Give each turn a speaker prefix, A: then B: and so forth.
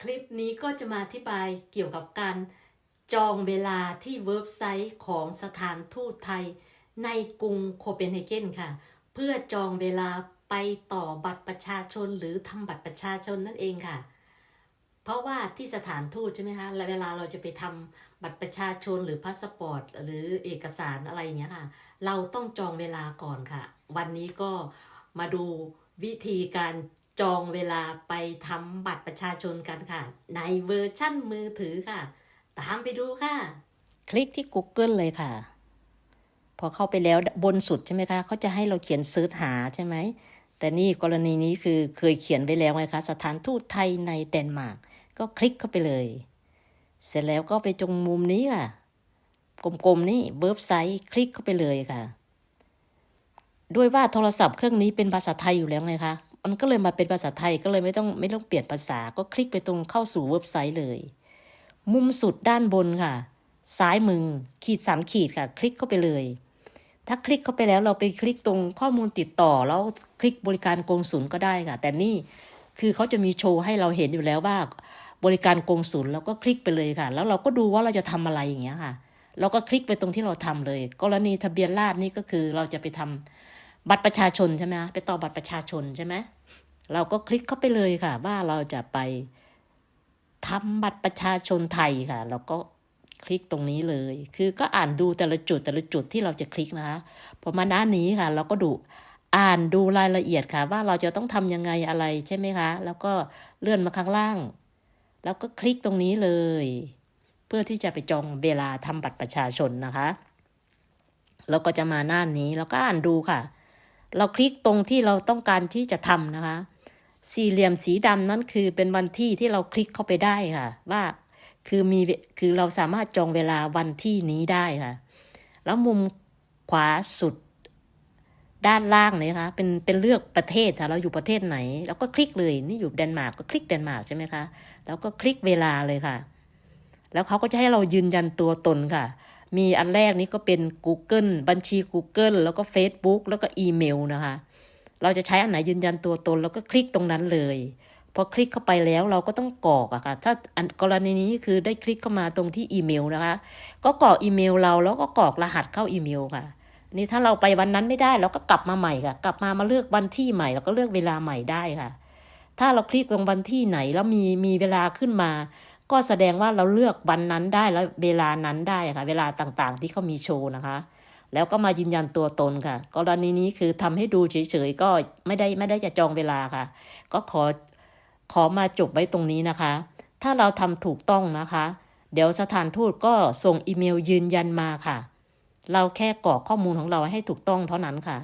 A: คลิปนี้ก็จะมาอธิบายเกี่ยวกับการจองเวลาที่เว็บไซต์ของสถานทูตไทย ในกรุงโคเปนเฮเกนค่ะ เพื่อจองเวลาไปต่อบัตรประชาชนหรือทำบัตรประชาชนนั่นเองค่ะ เพราะว่าที่สถานทูตใช่ไหมคะและเวลาเราจะไปทำบัตรประชาชนหรือพาสปอร์ตหรือเอกสารอะไรอย่างเงี้ยค่ะ เราต้องจองเวลาก่อนค่ะ วันนี้ก็มาดูวิธีการ จองเวลาไปทำบัตรประชาชนกันค่ะ ในเวอร์ชั่นมือถือค่ะ ตามไปดูค่ะ คลิกที่ Google เลยค่ะ พอเข้าไปแล้วบนสุดใช่ไหมคะเขาจะให้เราเขียนเซิร์ชหาใช่ไหม แต่นี่กรณีนี้คือเคยเขียนไว้แล้วไงคะ สถานทูตไทยในเดนมาร์กก็คลิกเข้าไปเลย เสร็จแล้วก็ไปตรงมุมนี้ค่ะ กลมๆนี่เว็บไซต์คลิกเข้าไปเลยค่ะ ด้วยว่าโทรศัพท์เครื่องนี้เป็นภาษาไทยอยู่แล้วไงคะ มันก็เลยมาเป็นภาษาไทยก็เลยไม่ต้องไม่ต้องเปลี่ยนภาษาก็คลิกไปตรงเข้าสู่เว็บไซต์เลย มุมสุดด้านบนค่ะ ซ้ายมือขีดสามขีดค่ะ คลิกเข้าไปเลย ถ้าคลิกเข้าไปแล้วเราไปคลิกตรงข้อมูลติดต่อแล้วคลิกบริการกงสุลก็ได้ค่ะ แต่นี่คือเขาจะมีโชว์ให้เราเห็นอยู่แล้วว่า บริการกงสุลแล้วก็คลิกไปเลยค่ะ แล้วเราก็ดูว่าเราจะทำอะไรอย่างเงี้ยค่ะ เราก็คลิกไปตรงที่เราทำเลย กรณีทะเบียนราษนี่ก็คือเราจะไปทำ บัตรประชาชนใช่ไหมคะไปต่อบัตรประชาชนใช่ไหมเราก็คลิกเข้าไปเลยค่ะ ว่าเราจะไปทำบัตรประชาชนไทยค่ะเราก็คลิกตรงนี้เลย คือก็อ่านดูแต่ละจุดแต่ละจุดที่เราจะคลิกนะคะพอมาหน้านี้ค่ะ เราก็ดูอ่านดูรายละเอียดค่ะ ว่าเราจะต้องทำยังไงอะไรใช่ไหมคะ แล้วก็เลื่อนมาข้างล่าง แล้วก็คลิกตรงนี้เลย เพื่อที่จะไปจองเวลาทำบัตรประชาชนนะคะ แล้วก็จะมาหน้านี้แล้วก็อ่านดูค่ะ เราคลิกตรงที่เราต้องการที่จะทำนะคะ สี่เหลี่ยมสีดำนั่นคือเป็นวันที่ที่เราคลิกเข้าไปได้ค่ะ ว่าคือมีคือเราสามารถจองเวลาวันที่นี้ได้ค่ะ แล้วมุมขวาสุดด้านล่างเลยคะเป็นเป็นเลือกประเทศค่ะเราอยู่ประเทศไหนแล้วก็คลิกเลยนี่อยู่เดนมาร์กก็คลิกเดนมาร์กใช่ไหมคะแล้วก็คลิกเวลาเลยค่ะ แล้วเขาก็จะให้เรายืนยันตัวตนค่ะ มีอันแรกนี้ก็เป็น Google บัญชี Google แล้วก็ Facebook แล้วก็อีเมลนะคะ เราจะใช้อันไหนยืนยันตัวตน แล้วก็คลิกตรงนั้นเลย พอคลิกเข้าไปแล้วเราก็ต้องกรอกอะค่ะ ถ้าอันกรณีนี้คือได้คลิกเข้ามาตรงที่อีเมลนะคะ ก็กรอกอีเมลเราแล้วก็กรอกรหัสเข้าอีเมลค่ะ นี่ถ้าเราไปวันนั้นไม่ได้เราก็กลับมาใหม่ค่ะ กลับมามาเลือกวันที่ใหม่แล้วก็เลือกเวลาใหม่ได้ค่ะถ้าเราคลิกตรงวันที่ไหนแล้วมีมีเวลาขึ้นมา ก็แสดงว่าเราเลือกวันนั้นได้แล้วเวลานั้นได้ค่ะ เวลาต่างๆ ที่เขามีโชว์นะคะ แล้วก็มายืนยันตัวตนค่ะ กรณีนี้คือทำให้ดูเฉยๆก็ไม่ได้ไม่ได้จะจองเวลาค่ะ ก็ขอขอมาจบไว้ตรงนี้นะคะ ถ้าเราทำถูกต้องนะคะ เดี๋ยวสถานทูตก็ส่งอีเมลยืนยันมาค่ะ เราแค่กรอกข้อมูลของเราให้ถูกต้องเท่านั้นค่ะ